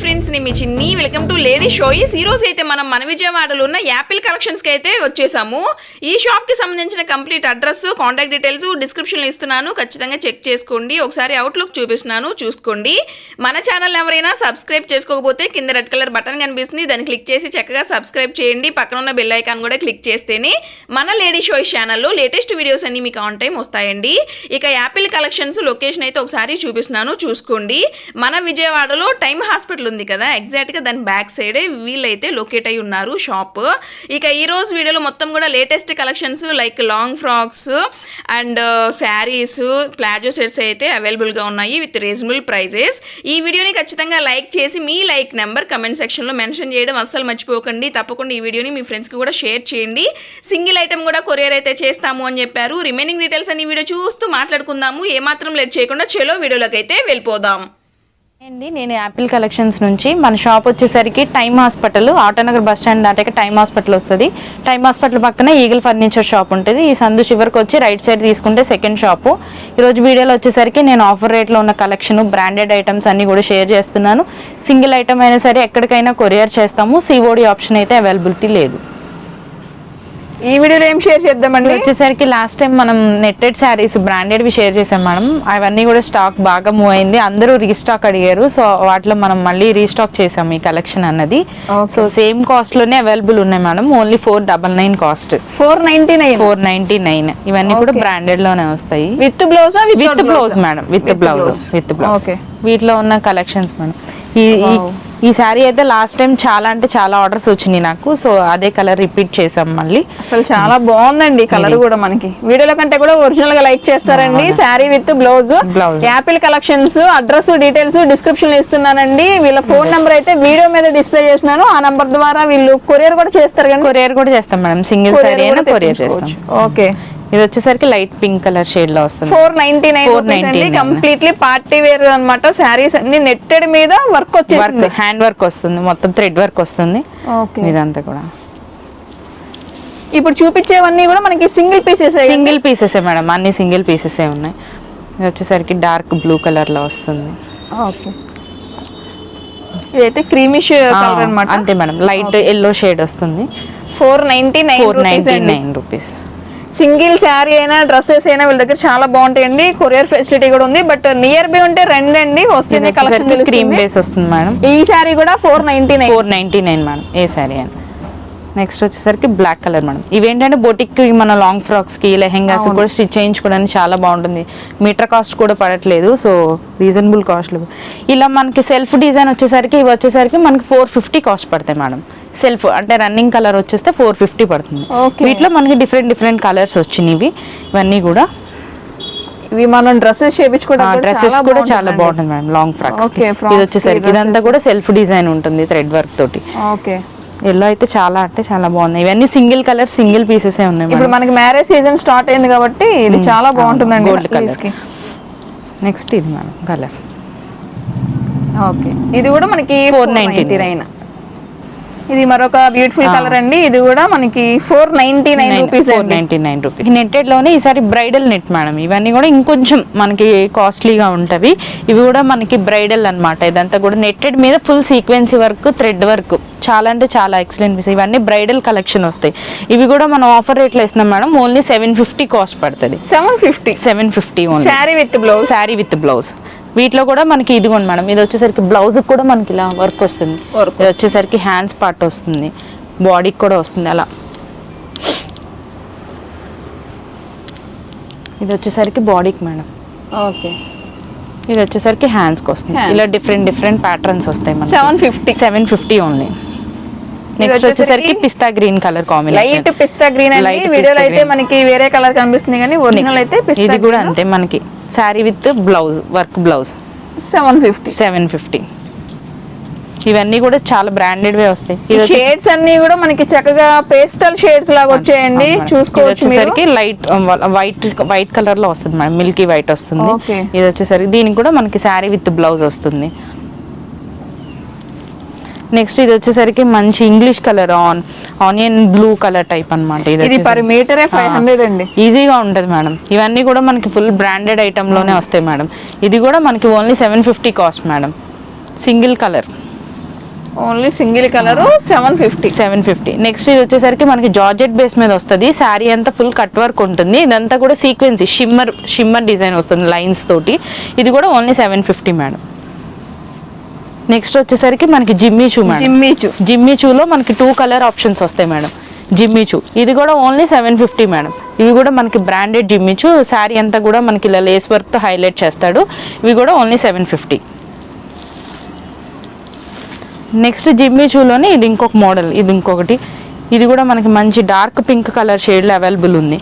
Friends నేను మీ చిన్ని welcome to lady షోయిస్ ఈ రోజు అయితే మనం మన విజయవాడలో ఉన్న యాపిల్ కలెక్షన్స్కి అయితే వచ్చేసాము. ఈ షాప్కి సంబంధించిన కంప్లీట్ అడ్రస్ కాంటాక్ట్ డీటెయిల్స్ డిస్క్రిప్షన్లో ఇస్తున్నాను. ఖచ్చితంగా చెక్ చేసుకోండి. ఒకసారి అవుట్లుక్ చూపిస్తున్నాను. చూసుకోండి. మన ఛానల్ ఎవరైనా సబ్స్క్రైబ్ చేసుకోకపోతే కింద రెడ్ కలర్ బటన్ కనిపిస్తుంది. దాన్ని క్లిక్ చేసి చక్కగా సబ్స్క్రైబ్ చేయండి. పక్కన ఉన్న బెల్ ఐకాన్ కూడా క్లిక్ చేస్తేనే మన లేడీ షోయిస్ ఛానల్లో లేటెస్ట్ వీడియోస్ అన్ని మీకు ఆన్ టైం వస్తాయండి. ఇక యాపిల్ కలెక్షన్స్ లొకేషన్ అయితే ఒకసారి చూపిస్తున్నాను. చూసుకోండి. మన విజయవాడలో టైమ్ హాస్పిటల్ ఉంది కదా. ఎగ్జాక్ట్గా దాని బ్యాక్ సైడే వీళ్ళైతే లొకేట్ అయి ఉన్నారు షాప్ ఇక ఈ రోజు వీడియోలో మొత్తం కూడా latest collections like long frocks and saris palazzo sets అయితే అవైలబుల్గా ఉన్నాయి విత్ రీజనబుల్ ప్రైజెస్ ఈ వీడియోని ఖచ్చితంగా లైక్ చేసి మీ లైక్ నెంబర్ కమెంట్ సెక్షన్లో మెన్షన్ చేయడం అస్సలు మర్చిపోకండి. తప్పకుండా ఈ వీడియోని మీ ఫ్రెండ్స్కి కూడా షేర్ చేయండి. సింగిల్ ఐటమ్ కూడా కొరియర్ అయితే చేస్తాము అని చెప్పారు. రిమైనింగ్ డీటెయిల్స్ అన్ని వీడియో చూస్తూ మాట్లాడుకుందాము. ఏమాత్రం లేట్ చేయకుండా చెలో వీడియోలోకి అయితే వెళ్ళిపోదాం. అండి నేను యాపిల్ కలెక్షన్స్ నుంచి మన షాప్ వచ్చేసరికి time hospital Autonagar bus stand దాటాక టైమ్ హాస్పిటల్ వస్తుంది. టైమ్ హాస్పిటల్ పక్కన ఈగల్ ఫర్నిచర్ షాప్ ఉంటుంది. ఈ సందు చివరికి వచ్చి రైట్ సైడ్ తీసుకుంటే సెకండ్ షాపు ఈరోజు వీడియోలో వచ్చేసరికి నేను ఆఫర్ రేట్లో ఉన్న కలెక్షన్ బ్రాండెడ్ ఐటమ్స్ అన్నీ కూడా షేర్ చేస్తున్నాను. సింగిల్ ఐటమ్ అయినా సరే ఎక్కడికైనా కొరియర్ చేస్తాము. సిఓడి ఆప్షన్ అయితే అవైలబిలిటీ లేదు. ఈ వీడియోలో ఏం షేర్ చేద్దామండి? వచ్చేసరికి లాస్ట్ టైం మనం నెట్టెడ్ శారీస్ బ్రాండెడ్ వి షేర్ చేసాం మేడం. అవన్నీ కూడా స్టాక్ బాగా మూవ్ అయింది. అందరూ రీస్టాక్ అడిగారు. సో వాటిలో మనం మళ్ళీ రీస్టాక్ చేసాం ఈ కలెక్షన్ అన్నది. సో సేమ్ కాస్ట్లోనే అవైలబుల్ ఉన్నాయి madam. Only four double nine cost four ninety nine four ninety nine ఇవన్నీ కూడా. బ్రాండెడ్లోనే వస్తాయి. With బ్లౌజా with blouse madam with blouse with blouse okay వీటిలో ఉన్న కలెక్షన్స్ మేడం ఈ ఈ- శారీ అయితే లాస్ట్ టైం చాలా అంటే చాలా ఆర్డర్స్ వచ్చినాయి నాకు. సో అదే కలర్ రిపీట్ చేసాం మళ్ళీ. అసలు చాలా బాగుందండి కలర్ కూడా మనకి. వీడియోల కంటే కూడా ఒరిజినల్గా లైక్ చేస్తారండి. Sari with blouse. Apple collections address details డిస్క్రిప్షన్లో ఇస్తున్నానండి. వీళ్ళ ఫోన్ నెంబర్ అయితే వీడియో మీద డిస్ప్లే చేసినాను ఆ నంబర్ ద్వారా వీళ్ళు కొరియర్ కూడా చేస్తారు కానీ కొరియర్ కూడా చేస్తాం మేడం సింగిల్ శారీ కొరియర్ చేస్తాం. ఓకే ఇది వచ్చేసరికి లైట్ పింక్ కలర్ షేడ్లో వస్తుంది. Four ninety nine 499. Completely party wear అన్నమాట శారీస్ అన్ని నెట్టెడ్ మీద వర్క్ వర్క్ వచ్చేసింది హ్యాండ్ వర్క్ వస్తుంది మొత్తం థ్రెడ్ వర్క్ వస్తుంది. ఓకే. ఇదంతా కూడా. ఇప్పుడు చూపించేవన్నీ కూడా మనకి single pieces single pieces madam అన్ని సింగిల్ పీసెస్ ఉన్నాయి. ఇది వచ్చేసరికి డార్క్ బ్లూ కలర్లో వస్తుంది. ఓకే. ఇదైతే క్రీమిష్ కలర్ అన్నమాట. అంతే మేడం లైట్ ఎల్లో షేడ్ వస్తుంది. Four ninety four ninety nine nine rupees. Single sari అయినా డ్రెస్సెస్ అయినా వీళ్ళ దగ్గర చాలా బాగుంటాయండి. కొరియర్ ఫెసిలిటీ కూడా ఉంది. బట్ నియర్ బై ఉంటే రెండు అండి వస్తేనే కలెక్షన్ క్రీమ్ బేస్ వస్తుంది మేడం. ఈ శారీ కూడా four ninety nine four ninety nine madam ఏ శారీ అని నెక్స్ట్ వచ్చేసరికి బ్లాక్ కలర్ మేడం. ఇవేంటంటే బొటిక్ మన లాంగ్ ఫ్రాక్స్కి లెహెంగాస్ కూడా స్టిచ్ చేయించుకోవడానికి చాలా బాగుంటుంది. మీటర్ కాస్ట్ కూడా పడట్లేదు. సో రీజనబుల్ కాస్ట్లు ఇలా మనకి సెల్ఫ్ డిజైన్ వచ్చేసరికి ఇవి వచ్చేసరికి మనకి ఫోర్ ఫిఫ్టీ కాస్ట్ పడతాయి మేడం. సెల్ఫ్ అంటే రన్నింగ్ కలర్ వచ్చేస్తే ఫోర్ ఫిఫ్టీ పడుతుంది. వీటిలో మనకి డిఫరెంట్ డిఫరెంట్ కలర్స్ వచ్చినాయి ఇవన్నీ కూడా. ఇవి మనం డ్రెస్సెస్ చేయించుకోవడానికి డ్రెస్సెస్ కూడా చాలా బాగుంటుంది మేడం లాంగ్ Okay, ఇది వచ్చేసరికి ఇదంతా. కూడా సెల్ఫ్ డిజైన్ ఉంటుంది థ్రెడ్ వర్క్ తోటి. ఓకే. ఎల్లో అయితే చాలా అంటే చాలా బాగున్నాయి ఇవన్నీ సింగిల్ కలర్ సింగిల్ పీసెస్ ఉన్నాయి ఇప్పుడు మనకి మ్యారేజ్ సీజన్ స్టార్ట్ అయింది కాబట్టి ఇది చాలా బాగుంటుందండి గోల్డ్ కలర్. నెక్స్ట్ ఇది మేడం కలర్ ఓకే. ఇది కూడా మనకి ఫోర్ 499. నైన్ ఇది మరొక బ్యూటిఫుల్ కలర్ అండి. ఇది కూడా మనకి four ninety nine rupees ninety nine rupees నెట్టెడ్లోనే ఈసారి బ్రైడల్ నెట్ మేడం ఇవన్నీ కూడా ఇంకొంచెం మనకి కాస్ట్లీగా ఉంటవి. ఇవి కూడా మనకి బ్రైడల్ అన్నమాట. ఇదంతా కూడా నెట్టెడ్ మీద full sequence work thread work. చాలా అంటే చాలా ఎక్సలెంట్ పీస్ ఇవన్నీ బ్రైడల్ కలెక్షన్ వస్తాయి. ఇవి కూడా మనం ఆఫర్ రేట్లో ఇస్తున్నాం madam only seven fifty cost పడుతుంది. Seven fifty seven fifty only sari with blouse sari with blouse వీటిలో కూడా మనకి ఇదిగోండి మేడం ఇది వచ్చేసరికి బ్లౌజ్ కూడా మనకి ఇలా వర్క్ వస్తుంది. ఇది వచ్చేసరికి హ్యాండ్స్ పార్ట్ వస్తుంది. బాడీకి కూడా వస్తుంది అలా. ఇది వచ్చేసరికి బాడీకి మేడం. ఓకే. ఇది వచ్చేసరికి హ్యాండ్స్కి వస్తుంది. ఇలా డిఫరెంట్ డిఫరెంట్ ప్యాటర్న్స్ వస్తాయి మనకి. Seven fifty seven fifty only next వచ్చేసరికి pista green colour combination light pista green అండి. వీడియోలో అయితే. మనకి వేరే కలర్ కనిపిస్తుంది కానీ ఒరిజినల్ అయితే పిస్తా ఇది కూడా అంతే మనకి. Sari with blouse work blouse. Seven fifty. Seven fifty. ఇవన్నీ కూడా చాలా బ్రాండెడ్ వే వస్తాయి. షేడ్స్ అన్ని కూడా మనకి చక్కగా పేస్టల్ షేడ్స్ లాగా వచ్చాయండి. అవును మేడం. చూసుకోవచ్చు ఇది మీరు. వచ్చేసరికి లైట్ వైట్ వైట్ కలర్లో వస్తుంది మేడం. మిల్కీ వైట్ వస్తుంది. ఇది వచ్చేసరికి దీనికి కూడా మనకి శారీ విత్ బ్లౌజ్ వస్తుంది. నెక్స్ట్ ఇది వచ్చేసరికి మంచి English colour on onion blue colour type అనమాట ఇది పర్ మీటరే ఫైవ్ హండ్రెడ్ అండి. ఈజీగా ఉంటుంది మేడం. ఇవన్నీ కూడా మనకి ఫుల్ బ్రాండెడ్ ఐటమ్లోనే వస్తాయి మేడం. ఇది కూడా మనకి only seven fifty cost madam. Single colour. Only single colour seven fifty seven fifty next ఇది వచ్చేసరికి మనకి జార్జెట్ బేస్ మీద వస్తుంది. శారీ అంతా ఫుల్ కట్ వర్క్ ఉంటుంది. ఇదంతా కూడా సీక్వెన్స్ షిమ్మర్ షిమ్మర్ డిజైన్ వస్తుంది లైన్స్ తోటి. ఇది కూడా only seven fifty madam. Next వచ్చేసరికి మనకి జిమ్మిచు జిమ్మీ చూలో మనకి టూ కలర్ ఆప్షన్స్ వస్తాయి మేడం జిమ్మీ చూ ఇది కూడా ఓన్లీ సెవెన్ ఫిఫ్టీ మేడం ఇవి కూడా మనకి బ్రాండెడ్ జిమ్మీ చూ శారీ అంతా కూడా మనకి ఇలా లేస్ వర్క్తో హైలైట్ చేస్తాడు. ఇవి కూడా only seven fifty next Jimmy చూలోనే ఇది ఇంకొక మోడల్ ఇది ఇంకొకటి. ఇది కూడా మనకి మంచి డార్క్ పింక్ కలర్ షేడ్లో అవైలబుల్ ఉంది.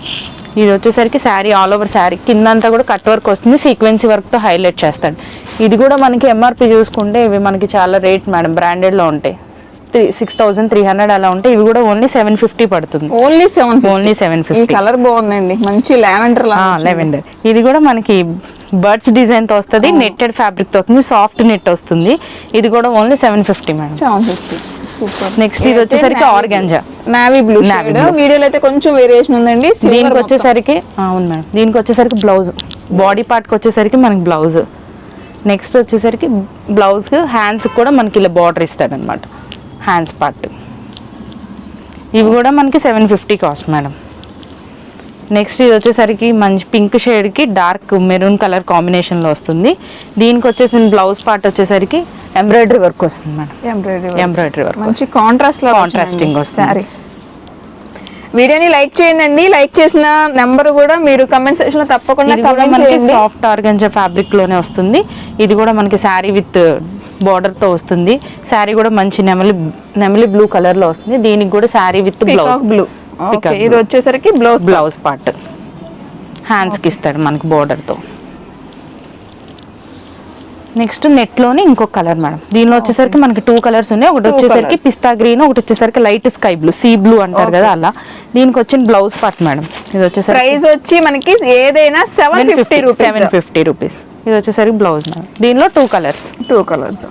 ఇది వచ్చేసరికి శారీ ఆల్ ఓవర్ శారీ కిందంతా కూడా కట్ వర్క్ వస్తుంది. సీక్వెన్సీ వర్క్తో హైలైట్ చేస్తాడు. ఇది కూడా మనకి ఎంఆర్పి చూసుకుంటే ఇవి మనకి చాలా రేట్ మేడం బ్రాండెడ్లో ఉంటాయి. Three six thousand three hundred అలా ఉంటాయి ఇవి కూడా ఓన్లీ సెవెన్ ఫిఫ్టీ పడుతుంది. Only seven only seven fifty colour బాగుందండి మంచి లావెండర్ లెవెండర్ ఇది కూడా మనకి బర్డ్స్ డిజైన్తో వస్తుంది నెట్టెడ్ ఫ్యాబ్రిక్తో వస్తుంది సాఫ్ట్ నెట్ వస్తుంది. ఇది కూడా only seven fifty madam. Seven fifty super Next ఇది వచ్చేసరికి organza. Navy blue. వీడియోలో అయితే కొంచెం వేరియేషన్ ఉందండి దీనికి. వచ్చేసరికి అవును మేడం. దీనికి వచ్చేసరికి బ్లౌజ్ బాడీ పార్ట్కి వచ్చేసరికి మనకి బ్లౌజ్ నెక్స్ట్ వచ్చేసరికి బ్లౌజ్కి హ్యాండ్స్ కూడా మనకి ఇలా బార్డర్ ఇస్తాడనమాట హ్యాండ్స్ పార్ట్ ఇవి కూడా మనకి seven fifty cost madam next ఇది వచ్చేసరికి మంచి పింక్ షేడ్కి డార్క్ మెరూన్ కలర్ కాంబినేషన్లో వస్తుంది. దీనికి వచ్చేసి బ్లౌజ్ పార్ట్ వచ్చేసరికి ఎంబ్రాయిడరీ వర్క్ వస్తుంది మేడం ఎంబ్రాయిడరీ ఎంబ్రాయిడరీ వర్క్ మంచి కాంట్రాస్ట్ Contrasting వస్తుంది. వీడియోని లైక్ చేయండి. లైక్ చేసిన నెంబర్ కూడా మీరు కమెంట్ సెక్షన్లో తప్పకుండా మనకి సాఫ్ట్ ఆర్గంజా ఫ్యాబ్రిక్లోనే వస్తుంది. ఇది కూడా మనకి శారీ విత్ బార్డర్తో వస్తుంది. శారీ కూడా మంచి నెమలి నెమలి బ్లూ కలర్లో వస్తుంది. దీనికి కూడా శారీ విత్ బ్లౌజ్ బ్లూ ఇది వచ్చేసరికి బ్లౌజ్ బ్లౌజ్ పార్ట్ హ్యాండ్స్కి ఇస్తాడు మనకి బార్డర్తో. నెక్స్ట్ నెట్లోనే ఇంకొక కలర్ మేడం. దీనిలో వచ్చేసరికి మనకి టూ కలర్స్ ఉన్నాయి. ఒకటి వచ్చేసరికి. పిస్తా గ్రీన్ ఒకటి వచ్చేసరికి light sky blue sea blue అంటారు కదా అలా. దీనికి వచ్చిన బ్లౌజ్ పార్ట్ మేడం. ఇది వచ్చేసరికి ప్రైస్ వచ్చి మనకి ఏదైనా seven fifty seven fifty rupees ఇది వచ్చేసరికి బ్లౌజ్ మేడం. దీనిలో టూ కలర్స్ టూ కలర్స్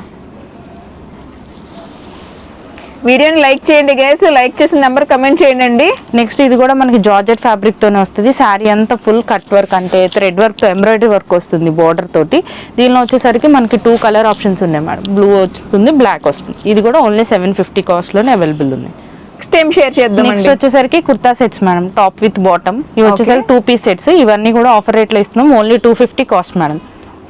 వీడియోని లైక్ చేయండి గైస్ లైక్ చేసిన నెంబర్ కమెంట్ చేయండి నెక్స్ట్ ఇది కూడా మనకి జార్జెట్ ఫ్యాబ్రిక్ తోనే వస్తుంది. శారీ అంతా ఫుల్ కట్ వర్క్ అంటే థ్రెడ్ వర్క్తో ఎంబ్రాయిడరీ వర్క్ వస్తుంది బోర్డర్ తోటి. దీనిలో వచ్చేసరికి మనకి టూ కలర్ ఆప్షన్స్ ఉన్నాయి మేడం బ్లూ వస్తుంది బ్లాక్ వస్తుంది. ఇది కూడా ఓన్లీ సెవెన్ ఫిఫ్టీ కాస్ట్లోనే అవైలబుల్ ఉన్నాయి. నెక్స్ట్ టైం షేర్ చేద్దాం నెక్స్ట్ వచ్చేసరికి kurta sets madam top with bottom ఇవి వచ్చేసరికి టూ పీస్ సెట్స్ ఇవన్నీ కూడా ఆఫర్ రేట్లో ఇస్తున్నాం. Only two fifty cost madam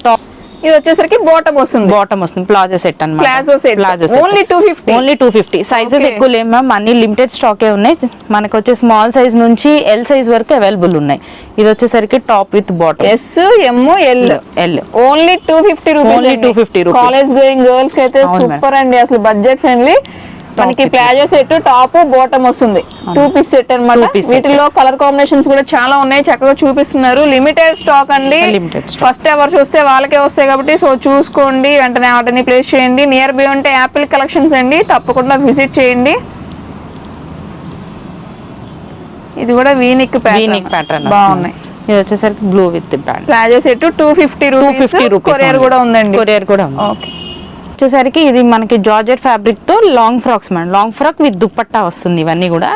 top ఇది వచ్చేసరికి బాటమ్ వస్తుంది. బాటమ్ వస్తుంది. ప్లాజో సెట్ అన్నమాట. Plazo set. Palazzo Only 250. Only two fifty sizes. ఎక్కువ లేవు మ్యామ్ అన్ని లిమిటెడ్ స్టాకే ఉన్నాయి. మనకు వచ్చే స్మాల్ సైజ్ నుంచి ఎల్ సైజ్ వరకు అవైలబుల్ ఉన్నాయి. ఇది వచ్చేసరికి top with bottom S M L L only two fifty rupees Only 250 rupees. College going గర్ల్స్కి అయితే సూపర్ అండి. అసలు బడ్జెట్ ఫ్రెండ్లీ మనకి ప్లాజో సెట్ టాప్ బాటమ్ వస్తుంది. Two piece set set. వీటిలో కలర్ కాంబినేషన్స్ కూడా చాలా ఉన్నాయి. చక్కగా చూపిస్తున్నారు. లిమిటెడ్ స్టాక్ అండి. ఫస్ట్ ఎవర్ చూస్తే వాళ్ళకే వస్తాయి కాబట్టి సో చూసుకోండి. వెంటనే ఆర్డర్ని ప్లేస్ చేయండి. నియర్ బై ఉంటే యాపిల్ కలెక్షన్స్ అండి. తప్పకుండా విజిట్ చేయండి. ఇది కూడా వీనిక్ వీనిక్ ప్యాటర్న్ బాగున్నాయి. ఇది వచ్చేసరికి blue with palazzo set two fifty rupees courier కూడా ఉందండి. కొరియర్ కూడా ఓకే వచ్చేసరికి ఇది మనకి georgette ఫ్యాబ్రిక్తో long frocks madam. Long frock with dupatta వస్తుంది ఇవన్నీ కూడా.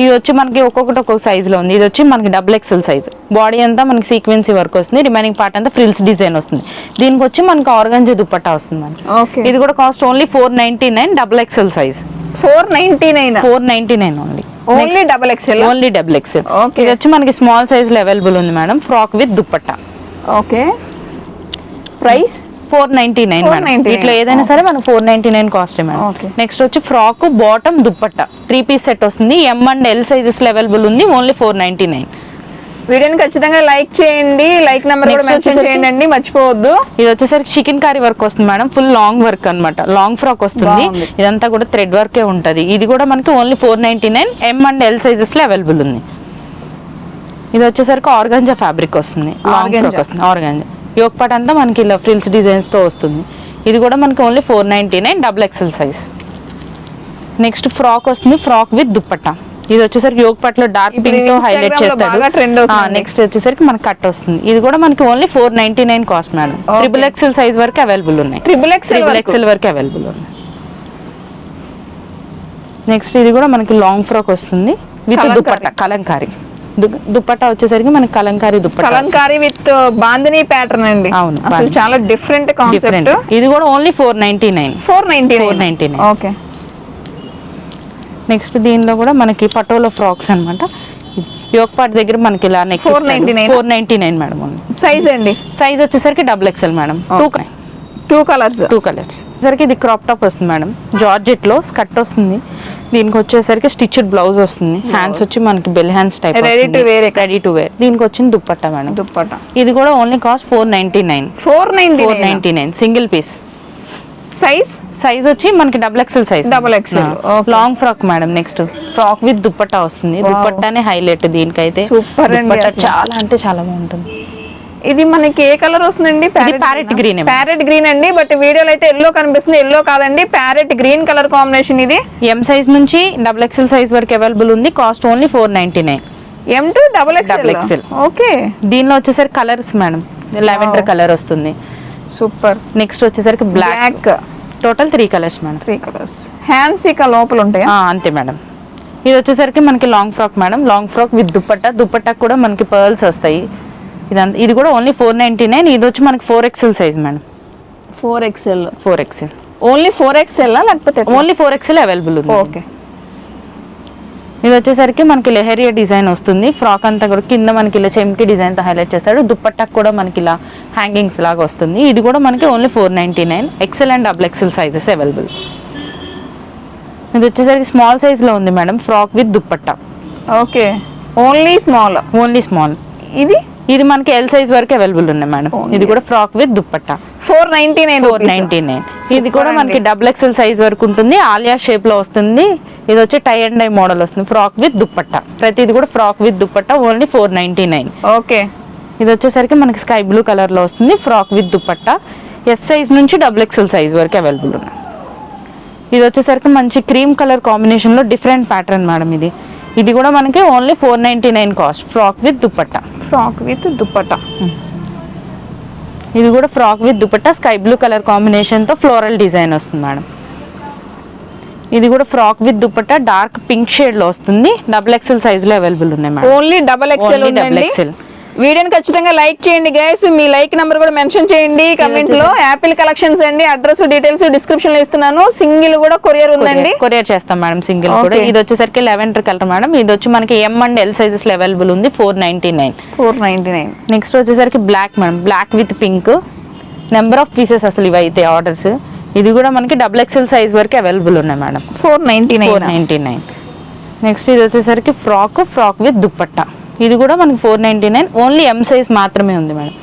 ఇవి వచ్చి మనకి ఒక్కొక్కటి ఒక్కొక్క సైజ్లో ఉంది. ఇది వచ్చి మనకి డబుల్ ఎక్సెల్ సైజ్ బాడీ అంతా మనకి సీక్వెన్సీ వర్క్ వస్తుంది. రిమైనింగ్ పార్ట్ అంతా ఫ్రిల్స్ డిజైన్ వస్తుంది. దీనికి వచ్చి మనకి ఆర్గంజా దుప్పట్టా వస్తుంది మనకి ఓకే ఇది కూడా cost only four ninety nine double XL size four ninety nine four ninety nine only only double XL only double XL. ఇది వచ్చి మనకి స్మాల్ సైజ్ అవైలబుల్ ఉంది madam. Frock with dupatta. Okay price four ninety nine madam. 499. ఇట్లా ఏదైనా సరే మనం four ninety nine cost madam. Next వచ్చి frock bottom dupatta three piece set వస్తుంది. M and L sizes available ఉంది. Only four ninety nine. వీడియోని ఖచ్చితంగా like చేయండి. లైక్ నెంబర్ కూడా మెన్షన్ చేయండి అండి మర్చిపోవద్దు. ఇది వచ్చేసరికి చికెన్ కర్రీ వర్క్ వస్తుంది మేడం. ఫుల్ లాంగ్ వర్క్ అన్నమాట. లాంగ్ ఫ్రాక్ వస్తుంది. ఇదంతా కూడా థ్రెడ్ వర్కే ఉంటది. ఇది కూడా మనకి only four ninety nine. M and L సైజెస్లో available ఉంది. ఇది వచ్చేసరికి ఆర్గంజా ఫ్యాబ్రిక్ వస్తుంది. లాంగ్. ఫ్రాక్ వస్తుంది. ఆర్గంజా. యోక్ పాట్ అంతా మనకి ఇలా ఫ్రిల్స్ డిజైన్స్తో వస్తుంది. ఇది కూడా మనకి only four ninety nine double XL size. Next frock వస్తుంది ఫ్రాక్ విత్ దుప్పట్టా. ఇది వచ్చేసరికి యోగ్ పట్లో డార్క్ పింక్తో హైలైట్ చేస్తాడు. నెక్స్ట్ వచ్చేసరికి మనకి కట్ వస్తుంది. ఇది కూడా మనకి only four ninety nine cost madam. Triple XL size వరకు అవైలబుల్ ఉన్నాయి. ట్రిపుల్ ఎక్స్ఎల్ ట్రిపుల్ ఎక్సెల్ వరకు అవైలబుల్ ఉన్నాయి. నెక్స్ట్ ఇది కూడా మనకి లాంగ్ ఫ్రాక్ వస్తుంది విత్. దుప్పట్టా కలంకారీ. దుప్పట్టా వచ్చేసరికి మనకి కలంకారీ దుప్పట్టా కలంకారీ విత్ బాందిని ప్యాటర్న్ అండి. అవును, అసలు. చాలా డిఫరెంట్ కాన్సెప్ట్ ఇది కూడా only four ninety nine four ninety 499. Okay next దీనిలో కూడా మనకి పటోలో ఫ్రాక్స్ అనమాట యోక్ పార్ట్ దగ్గర మనకి ఇలా neck 499 four ninety nine madam size అండి. సైజ్ వచ్చేసరికి double XL madam. Two two colours two colours సరికి ఇది క్రాప్ టాప్ వస్తుంది మేడం. జార్జెట్లో స్కర్ట్ వస్తుంది. దీనికి వచ్చేసరికి స్టిచ్డ్ బ్లౌజ్ వస్తుంది. హ్యాండ్స్ వచ్చి మనకి bell hands type Ready to wear. Ready to wear దీనికి వచ్చింది దుప్పట్టా మేడం. దుప్పట ఇది కూడా only cost four ninety nine four ninety four ninety nine single piece size size వచ్చి మనకి double XL size XL, okay. Long frock madam next frock with dupatta వస్తుంది. దుప్పట్టానే highlight దీనికైతే. అసలు. చాలా అంటే చాలా బాగుంటుంది. ఇది మనకి ఏ కలర్ వస్తుందండి? green ఏ. ప్యారెట్ గ్రీన్ అండి బట్ వీడియోలో అయితే ఎల్లో కనిపిస్తుంది. ఎల్లో కాదండి ప్యారెట్ గ్రీన్ కలర్ కాంబినేషన్ ఇది. ఎం సైజ్ నుంచి డబుల్ ఎక్స్ఎల్ సైజ్ వరకు అవైలబుల్ ఉంది. Cost only four ninety nine M two double Double XL XL. Okay దీనిలో వచ్చేసరికి కలర్స్ మేడం లెవెండర్ కలర్ వస్తుంది. సూపర్ నెక్స్ట్ వచ్చేసరికి black total three colours madam three colours hands ఇక లోపల ఉంటాయా? అంతే మేడం ఇది వచ్చేసరికి మనకి long frock madam long frock with dupatta dupatta కూడా మనకి పర్ల్స్ వస్తాయి. ఇదంతా ఇది కూడా ఓన్లీ ఫోర్ నైన్టీ నైన్ ఇది వచ్చి మనకి four XL size madam four XL four XL only four XL లేకపోతే ఓన్లీ ఫోర్ ఎక్స్ఎల్ అవైలబుల్ ఉంది. ఓకే ఇది వచ్చేసరికి మనకి లెహరియా డిజైన్ వస్తుంది. ఫ్రాక్ అంతా కూడా కింద మనకి ఇలా చెమ్కి డిజైన్తో హైలైట్ చేస్తాడు. దుప్పట్టాకు కూడా మనకి ఇలా హ్యాంగింగ్స్ లాగా వస్తుంది. ఇది కూడా మనకి only four ninety nine XL and double XL sizes available ఇది వచ్చేసరికి స్మాల్ సైజ్లో ఉంది madam frock with dupatta. Okay only small only small ఇది? ఇది మనకి ఎల్ సైజ్ వరకు అవైలబుల్ ఉన్నాయి మేడం ఇది కూడా frock with dupatta. Four ninety nine four ninety nine. ఇది కూడా మనకి. డబుల్ ఎక్సెల్ సైజ్ వరకు ఉంటుంది. ఆలియా షేప్లో వస్తుంది. ఇది వచ్చి టై అండ్ డై మోడల్ వస్తుంది. Frock with dupatta. ప్రతిది కూడా frock with dupatta only four ninety nine okay. ఇది వచ్చేసరికి మనకి స్కై బ్లూ కలర్లో వస్తుంది. Frock with dupatta. S size నుంచి డబుల్ ఎక్సెల్ సైజ్ వరకు అవైలబుల్ ఉన్నాయి. ఇది వచ్చేసరికి మంచి క్రీమ్ కలర్ కాంబినేషన్లో డిఫరెంట్ ప్యాటర్న్ మేడం ఇది. ఇది కూడా మనకి only four ninety nine cost frock with dupatta. Frock with dupatta ఇది కూడా frock with dupatta sky blue colour కాంబినేషన్తో ఫ్లోరల్ డిజైన్ వస్తుంది మేడం. ఇది కూడా frock with dupatta dark pink షేడ్లో వస్తుంది. డబుల్ ఎక్స్ఎల్ సైజ్లో అవైలబుల్ ఉన్నాయి మేడం. ఓన్లీ డబల్ double ఉందండి? XL. వీడియోని ఖచ్చితంగా లైక్ చేయండి గైస్ మీ లైక్ నెంబర్ కూడా మెన్షన్ చేయండి కమెంట్లో. యాపిల్ కలెక్షన్స్ అండి. అడ్రస్ డీటెయిల్స్ డిస్క్రిప్షన్లో ఇస్తున్నాను. సింగిల్ కూడా కొరియర్ ఉందండి. కొరియర్ చేస్తాం మేడం సింగిల్ కూడా. ఇది వచ్చేసరికి లెవెండర్ కలర్ మేడం. ఇది వచ్చి మనకి M and L sizes available ఉంది. Four ninety nine four ninety nine next వచ్చేసరికి black madam. Black with pink number of pieces అసలు ఇవి అయితే ఆర్డర్స్ ఇది కూడా మనకి డబుల్ ఎక్స్ఎల్ సైజ్ వరకు అవైలబుల్ ఉన్నాయి madam. Four ninety nine nine next ఇది వచ్చేసరికి ఫ్రాక్ ఫ్రాక్ విత్ దుప్పట్టా ఇది కూడా మనకి four ninety nine only M size మాత్రమే ఉంది madam.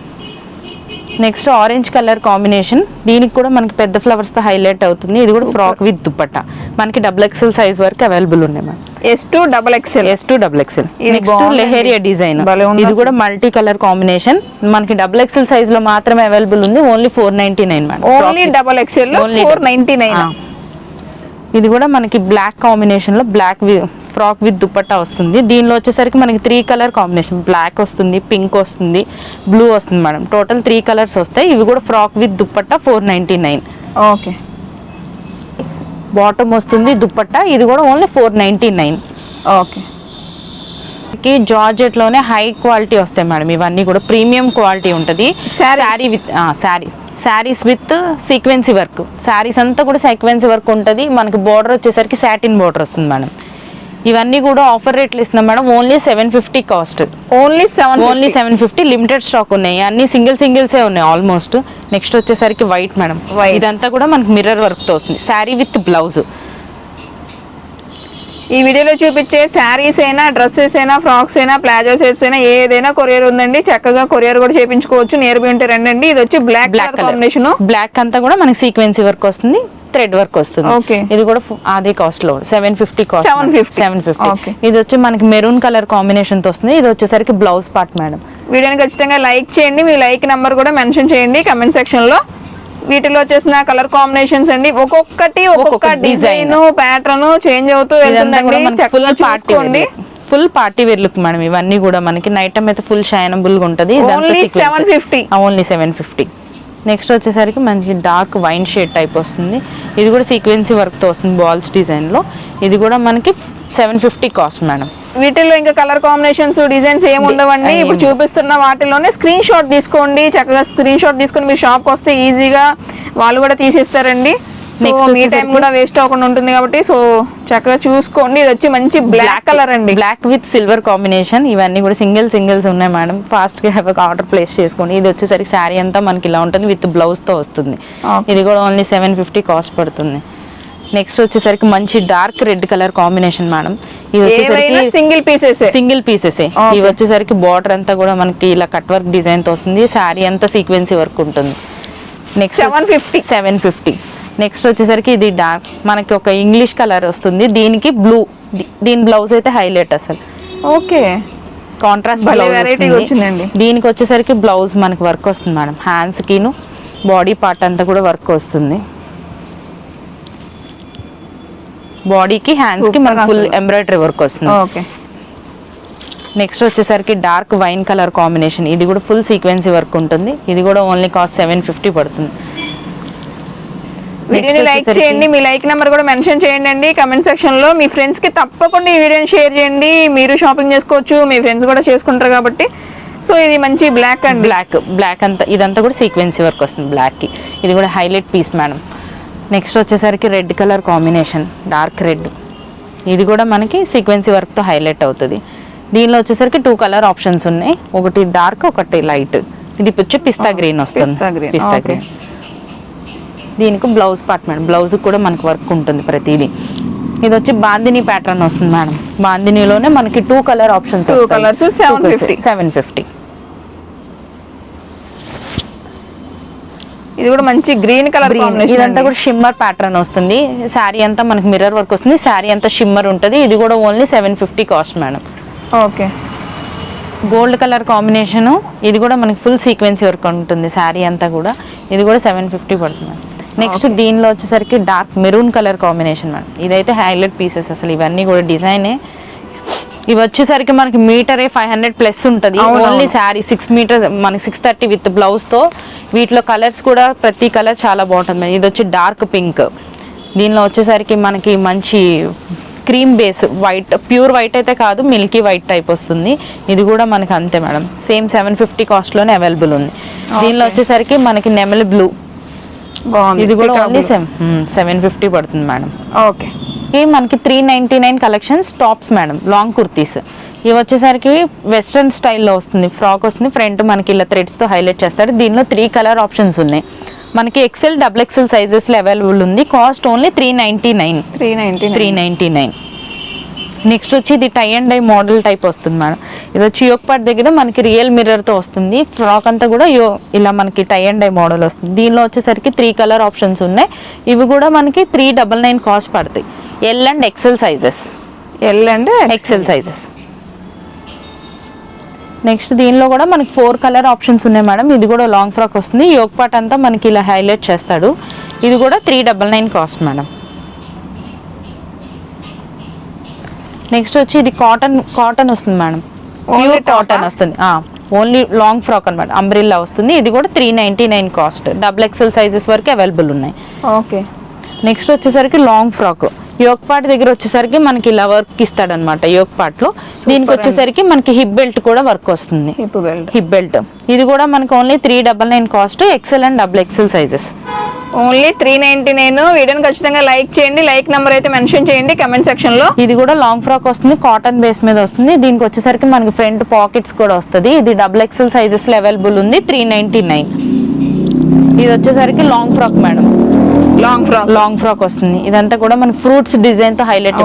Next orange colour combination దీనికి కూడా మనకి పెద్ద ఫ్లవర్స్తో హైలైట్ అవుతుంది. ఇది కూడా ఫ్రాక్ విత్ దుప్పట్టా మనకి డబుల్ ఎక్స్ఎల్ సైజ్ వరకు అవైలబుల్ ఉన్నాయి ma'am S to double XL S to double XL ఇది నెక్స్ట్. లెహేరియా డిజైన్ ఇది కూడా మల్టీ కలర్ కాంబినేషన్ మనకి డబుల్ ఎక్స్ఎల్ సైజ్లో మాత్రమే అవైలబుల్ ఉంది. Only four ninety nine madam. Only double XL Only four. Ninety nine. ఇది కూడా మనకి బ్లాక్ కాంబినేషన్లో బ్లాక్ ఫ్రాక్ విత్ దుపట్టా వస్తుంది. దీనిలో వచ్చేసరికి మనకి త్రీ కలర్ కాంబినేషన్ బ్లాక్ వస్తుంది పింక్ వస్తుంది బ్లూ వస్తుంది మేడం. టోటల్ త్రీ కలర్స్ వస్తాయి. ఇవి కూడా frock with dupatta four ninety nine okay. Bottom వస్తుంది దుపట్టా. ఇది కూడా only four ninety nine okay. కి జార్జెట్లోనే హై క్వాలిటీ వస్తాయి మేడం. ఇవన్నీ కూడా ప్రీమియం క్వాలిటీ ఉంటుంది. Sari with saris saris with sequence work saris అంతా కూడా సీక్వెన్సీ వర్క్ ఉంటుంది. మనకి బోర్డర్ వచ్చేసరికి సాటిన్ బోర్డర్ వస్తుంది మేడం. ఇవన్నీ కూడా ఆఫర్ రేట్లు ఇస్తున్నాం madam. Only seven fifty cost only seven only seven fifty limited stock ఉన్నాయి. అన్ని సింగిల్ సింగిల్సే ఉన్నాయి ఆల్మోస్ట్ నెక్స్ట్ వచ్చేసరికి వైట్ మేడం. ఇదంతా కూడా మనకి మిర్రర్ వర్క్తో వస్తుంది. శారీ విత్ బ్లౌజ్ ఈ వీడియోలో చూపించే శారీస్ అయినా డ్రెస్సెస్ అయినా ఫ్రాక్స్ అయినా ప్లాజో సెట్స్ అయినా ఏదైనా కొరియర్ ఉందండి. చక్కగా కొరియర్ కూడా చేపించుకోవచ్చు నియర్ బై ఉంటే రండి ఇది వచ్చి బ్లాక్ బ్లాక్ కాంబినేషన్ బ్లాక్ అంతా కూడా మనకి సీక్వెన్సీ వర్క్ వస్తుంది. థ్రెడ్ వర్క్ వస్తుంది. Okay. ఇది కూడా అదే కాస్ట్లో. Seven fifty cost 750. Seven fifty Okay. ఇది వచ్చి మనకి మెరూన్ కలర్ కాంబినేషన్తో వస్తుంది. ఇది వచ్చేసరికి బ్లౌజ్ పార్ట్ మేడం. వీడియోని ఖచ్చితంగా లైక్ చేయండి. మీ లైక్ నెంబర్ కూడా మెన్షన్ చేయండి. కమెంట్ సెక్షన్లో. వీటిలో వచ్చేసిన కలర్ కాంబినేషన్స్ అండి. ఒక్కొక్కటి ఒక్కొక్క. డిజైన్ ప్యాటర్న్ చేంజ్ అవుతూ వెళ్తుందండి. చక్కగా చూసుకోండి. Full party wear look madam ఇవన్నీ కూడా మనకి. నైట్ టైం అయితే ఫుల్ షైనబుల్గా ఉంటది. Only 750. Only seven fifty next వచ్చేసరికి మనకి డార్క్ వైన్ షేడ్ టైప్ వస్తుంది. ఇది కూడా సీక్వెన్సీ వర్క్తో వస్తుంది బాల్స్ డిజైన్లో. ఇది కూడా మనకి సెవెన్ ఫిఫ్టీ కాస్ట్ మేడం. వీటిల్లో ఇంకా కలర్ కాంబినేషన్స్ డిజైన్స్ ఏమి ఉండవండి. ఇప్పుడు చూపిస్తున్న వాటిలోనే స్క్రీన్ షాట్ తీసుకోండి. చక్కగా స్క్రీన్ షాట్ తీసుకొని మీ షాప్కి వస్తే ఈజీగా వాళ్ళు కూడా తీసిస్తారండి. సో మీ టైం కూడా వేస్ట్ అవ్వకుండా ఉంటుంది కాబట్టి సో చక్కగా చూసుకోండి. ఇది వచ్చి మంచి బ్లాక్ కలర్ అండి. బ్లాక్ విత్ సిల్వర్ కాంబినేషన్ ఇవన్నీ కూడా సింగిల్ సింగిల్స్ ఉన్నాయి మేడం. ఫాస్ట్గా ఆర్డర్ ప్లేస్ చేసుకోండి. ఇది వచ్చేసరికి శారీ అంతా మనకి ఇలా ఉంటుంది విత్ బ్లౌజ్తో వస్తుంది. ఇది కూడా ఓన్లీ సెవెన్ ఫిఫ్టీ కాస్ట్ పడుతుంది. నెక్స్ట్ వచ్చేసరికి మంచి dark red colour combination madam ఇది ఏవైనా వచ్చేసరికి సింగిల్ పీసెస్ సింగిల్ పీసెస్. ఇవి వచ్చేసరికి బార్డర్ అంతా కూడా మనకి ఇలా కట్ వర్క్ డిజైన్తో వస్తుంది. శారీ అంతా సీక్వెన్సీ వర్క్ ఉంటుంది. నెక్స్ట్ 750. సెవెన్ ఫిఫ్టీ నెక్స్ట్ వచ్చేసరికి ఇది డార్క్ మనకి ఒక ఇంగ్లీష్ కలర్ వస్తుంది. దీనికి బ్లూ దీని బ్లౌజ్ అయితే హైలైట్ అసలు. ఓకే. కాంట్రాస్ట్ బ్లౌజ్ వచ్చిందండి. దీనికి వచ్చేసరికి బ్లౌజ్ మనకి వర్క్ వస్తుంది మేడం హ్యాండ్స్ కిను బాడీ పార్ట్ అంతా కూడా వర్క్ వస్తుంది. బాడీకి హ్యాండ్స్కి మనకి ఫుల్. ఎంబ్రాయిడరీ వర్క్ వస్తుంది. ఓకే నెక్స్ట్ వచ్చేసరికి డార్క్ వైన్ కలర్ కాంబినేషన్ ఇది కూడా ఫుల్ సీక్వెన్సీ వర్క్ ఉంటుంది. ఇది కూడా ఓన్లీ కాస్ట్ సెవెన్ ఫిఫ్టీ పడుతుంది. వీడియోని లైక్ చేయండి. మీ లైక్ నెంబర్ కూడా మెన్షన్ చేయండి అండి. కమెంట్ సెక్షన్లో మీ ఫ్రెండ్స్కి తప్పకుండా ఈ వీడియోని షేర్ చేయండి. మీరు షాపింగ్ చేసుకోవచ్చు. మీ ఫ్రెండ్స్ కూడా చేసుకుంటారు కాబట్టి. సో ఇది మంచి బ్లాక్ అండి. బ్లాక్ బ్లాక్ అంతా ఇదంతా కూడా సీక్వెన్సీ వర్క్ వస్తుంది black కి. ఇది కూడా హైలైట్ పీస్ మేడం నెక్స్ట్ వచ్చేసరికి red colour combination dark red ఇది కూడా మనకి సీక్వెన్సీ వర్క్తో హైలైట్ అవుతుంది. దీనిలో వచ్చేసరికి టూ కలర్ ఆప్షన్స్ ఉన్నాయి. ఒకటి డార్క్ ఒకటి లైట్ ఇది వచ్చి పిస్తా గ్రీన్ వస్తుంది. పిస్తా. గ్రీన్ దీనికి బ్లౌజ్ పార్ట్ మేడం. బ్లౌజ్ కూడా మనకి వర్క్ ఉంటుంది ప్రతిదీ. ఇది వచ్చి బాందిని ప్యాటర్న్ వస్తుంది మేడం. బాందినిలోనే మనకి two colour options colours, 750. Seven fifty ఇది కూడా మంచి గ్రీన్ కలర్ ఇదంతా కూడా షిమ్మర్ ప్యాటర్న్ వస్తుంది. శారీ అంతా మనకి మిర్రర్ వర్క్ వస్తుంది. శారీ అంతా షిమ్మర్ ఉంటుంది. ఇది కూడా only seven fifty cost madam okay. Gold colour combination ఇది కూడా మనకి ఫుల్ సీక్వెన్సీ వర్క్ ఉంటుంది శారీ అంతా కూడా. ఇది కూడా సెవెన్ ఫిఫ్టీ పడుతుంది నెక్స్ట్ దీనిలో వచ్చేసరికి dark maroon colour combination madam ఇదైతే హైలైట్ పీసెస్ అసలు. ఇవన్నీ కూడా డిజైనే ఇవి వచ్చేసరికి మనకి మీటరే ఫైవ్ హండ్రెడ్ ప్లస్ ఉంటుంది. ఓన్లీ శారీ సిక్స్ మీటర్ మనకి సిక్స్ థర్టీ విత్ బ్లౌజ్తో. వీటిలో కలర్స్ కూడా ప్రతి కలర్ చాలా బాగుంటుంది. ఇది వచ్చి డార్క్ పింక్ దీనిలో వచ్చేసరికి మనకి మంచి cream base white pure white అయితే కాదు మిల్కీ వైట్ టైప్ వస్తుంది. ఇది కూడా మనకి అంతే మేడం. సేమ్ సెవెన్ ఫిఫ్టీ కాస్ట్లోనే అవైలబుల్ ఉంది. దీనిలో వచ్చేసరికి మనకి నెమలి బ్లూ ఇది కూడా ఓన్లీ. సెవెన్ సెవెన్ ఫిఫ్టీ పడుతుంది మేడం. ఓకే ఇవి మనకి three ninety nine collections tops madam long kurtis ఇవి వచ్చేసరికి వెస్ట్రన్ స్టైల్లో వస్తుంది. ఫ్రాక్ వస్తుంది. ఫ్రంట్ మనకి ఇలా థ్రెడ్స్తో హైలైట్ చేస్తారు. దీనిలో త్రీ కలర్ ఆప్షన్స్ ఉన్నాయి. మనకి ఎక్సెల్ డబుల్ ఎక్సెల్ సైజెస్లో అవైలబుల్ ఉంది. Cost only three ninety nine three ninety three ninety nine next వచ్చి ఇది tie and dye model type వస్తుంది మేడం ఇది వచ్చి యోగ్ పార్ట్ దగ్గర మనకి రియల్ మిర్రర్తో వస్తుంది. ఫ్రాక్ అంతా కూడా యో ఇలా మనకి టై అండ్ డై మోడల్ వస్తుంది. దీనిలో వచ్చేసరికి త్రీ కలర్ ఆప్షన్స్ ఉన్నాయి. ఇవి కూడా మనకి త్రీ డబల్ నైన్ కాస్ట్ పడతాయి. L and XL sizes L అంటే ఎక్సెల్ సైజెస్ నెక్స్ట్ దీనిలో కూడా మనకి ఫోర్ కలర్ ఆప్షన్స్ ఉన్నాయి మేడం. ఇది కూడా లాంగ్ ఫ్రాక్ వస్తుంది. యోగ్ పార్ట్ అంతా మనకి ఇలా హైలైట్ చేస్తాడు. ఇది కూడా three double nine cost madam. Next వచ్చి ఇది కాటన్ కాటన్ వస్తుంది మేడం. Pure cotton? వస్తుంది. ఓన్లీ లాంగ్ ఫ్రాక్ అనమాట అంబ్రిల్లా వస్తుంది. ఇది కూడా three ninety nine cost double XL sizes వరకు అవైలబుల్ ఉన్నాయి. ఓకే నెక్స్ట్ వచ్చేసరికి లాంగ్ ఫ్రాక్ యోక్ పార్ట్ దగ్గర వచ్చేసరికి మనకి ఇలా వర్క్ ఇస్తాడనమాట యోక్ పార్ట్లో దీనికి వచ్చేసరికి మనకి హిప్ బెల్ట్ కూడా వర్క్ వస్తుంది. Hip belt. Hip belt. ఇది కూడా మనకి only three double nine cost XL and double XL sizes. Only three ninety nine. వీడియోని ఖచ్చితంగా లైక్ చేయండి లైక్ నెంబర్ అయితే మెన్షన్ చేయండి కమెంట్ సెక్షన్లో ఇది కూడా లాంగ్ ఫ్రాక్ వస్తుంది కాటన్ బేస్ మీద వస్తుంది. దీనికి వచ్చేసరికి మనకి ఫ్రంట్ పాకెట్స్ కూడా వస్తుంది. ఇది డబుల్ ఎక్సెల్ సైజెస్లో అవైలబుల్ ఉంది త్రీ నైన్టీ నైన్. ఇది వచ్చేసరికి long frock madam. Long frock long frock వస్తుంది. ఇదంతా కూడా మనకి ఫ్రూట్స్ డిజైన్తో హైలైట్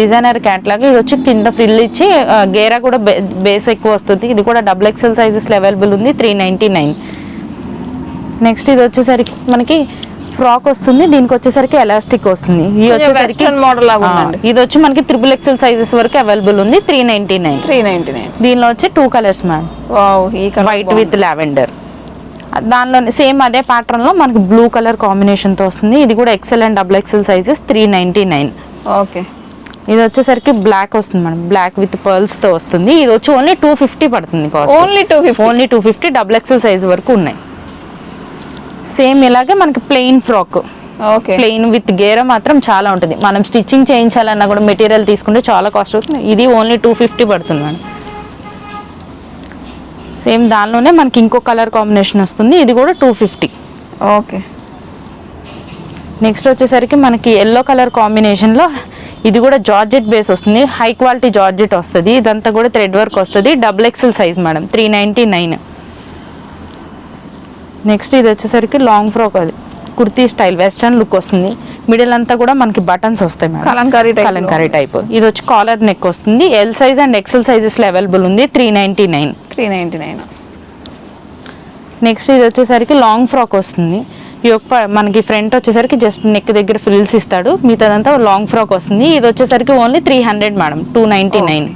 డిజైనర్ క్యాట్లాగ్ ఇది వచ్చి కింద ఫ్రిల్ ఇచ్చి గేరా కూడా బేస్ ఎక్కువ వస్తుంది. ఇది కూడా డబుల్ ఎక్సెల్ సైజెస్ అవైలబుల్ ఉంది త్రీ నైన్టీ నైన్. నెక్స్ట్ ఇది వచ్చేసరికి మనకి ఫ్రాక్ వస్తుంది దీనికి వచ్చేసరికి ఎలాస్టిక్ వస్తుంది. ఇది వచ్చేసరికి లాగా ఉందండి. ఇది వచ్చి మనకి త్రిబుల్ ఎక్సెల్ సైజెస్ వరకు అవైలబుల్ ఉంది three ninety nine. Three ninety nine. దీనిలో వచ్చి two colours ma'am white with lavender దానిలో సేమ్ అదే pattern లో మనకి బ్లూ కలర్ కాంబినేషన్తో వస్తుంది. ఇది కూడా XL and double XL sizes three nine. Okay. ఇది వచ్చేసరికి బ్లాక్ వస్తుంది మేడం. బ్లాక్ విత్ పర్ల్స్తో వస్తుంది. ఇది వచ్చి ఓన్లీ టూ ఫిఫ్టీ పడుతుంది cost. Only two fifty. Only two fifty double XL size వరకు ఉన్నాయి. సేమ్ ఇలాగే మనకి plain frock. Okay. Plain with గేర మాత్రం చాలా ఉంటుంది. మనం స్టిచ్చింగ్ చేయించాలన్నా కూడా మెటీరియల్ తీసుకుంటే చాలా కాస్ట్ అవుతుంది. ఇది ఓన్లీ టూ ఫిఫ్టీ పడుతుంది మేడం. సేమ్ దానిలోనే మనకి ఇంకో కలర్ కాంబినేషన్ వస్తుంది. ఇది కూడా టూ ఫిఫ్టీ. ఓకే. నెక్స్ట్ వచ్చేసరికి మనకి ఎల్లో కలర్ కాంబినేషన్లో ఇది కూడా జార్జెట్ బేస్ వస్తుంది. హై క్వాలిటీ జార్జెట్ వస్తుంది. ఇదంతా కూడా థ్రెడ్ వర్క్ వస్తుంది. Double XL size madam three ninety nine. Next ఇది వచ్చేసరికి లాంగ్ ఫ్రాక్ అది. కుర్తీ స్టైల్ వెస్ట్రన్ లుక్ వస్తుంది. మిడిల్ అంతా కూడా మనకి బటన్స్ వస్తాయి మేడం. కలంకారీ. కలంకారీ టైప్. ఇది వచ్చి కాలర్ నెక్ వస్తుంది. ఎల్ సైజ్ అండ్ ఎక్సెల్ సైజెస్లో అవైలబుల్ ఉంది. Three ninety nine. Three ninety nine. Next ఇది వచ్చేసరికి లాంగ్ ఫ్రాక్ వస్తుంది. ఈ యొక్క మనకి ఫ్రంట్ వచ్చేసరికి జస్ట్ నెక్ దగ్గర ఫ్రిల్స్ ఇస్తాడు. మిగతాదంతా లాంగ్ ఫ్రాక్ వస్తుంది. ఇది వచ్చేసరికి only three hundred madam two ninety nine.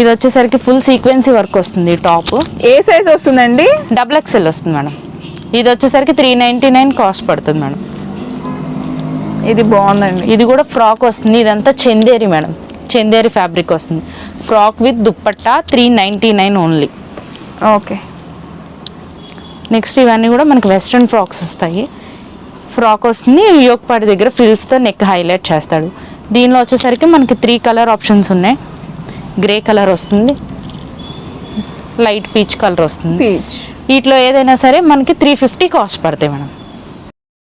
ఇది వచ్చేసరికి ఫుల్ సీక్వెన్సీ వర్క్ వస్తుంది టాప్. ఏ సైజ్ వస్తుందండి? డబుల్ ఎక్స్ఎల్ వస్తుంది మేడం. ఇది వచ్చేసరికి త్రీ నైంటీ నైన్ కాస్ట్ పడుతుంది మేడం. ఇది బాగుందండి. ఇది కూడా ఫ్రాక్ వస్తుంది. ఇదంతా చందేరి మేడం. చందేరి ఫ్యాబ్రిక్ వస్తుంది. Frock with dupatta three ninety nine only. Okay. Next ఇవన్నీ కూడా మనకి వెస్ట్రన్ ఫ్రాక్స్ వస్తాయి. ఫ్రాక్ వస్తుంది యోగపాటి దగ్గర ఫ్రిల్స్తో నెక్ హైలైట్ చేస్తాడు. దీనిలో వచ్చేసరికి మనకి త్రీ కలర్ ఆప్షన్స్ ఉన్నాయి. గ్రే కలర్ వస్తుంది. లైట్ పీచ్ కలర్ వస్తుంది. పీచ్. వీటిలో ఏదైనా సరే మనకి త్రీ ఫిఫ్టీ కాస్ట్ పడతాయి మేడం.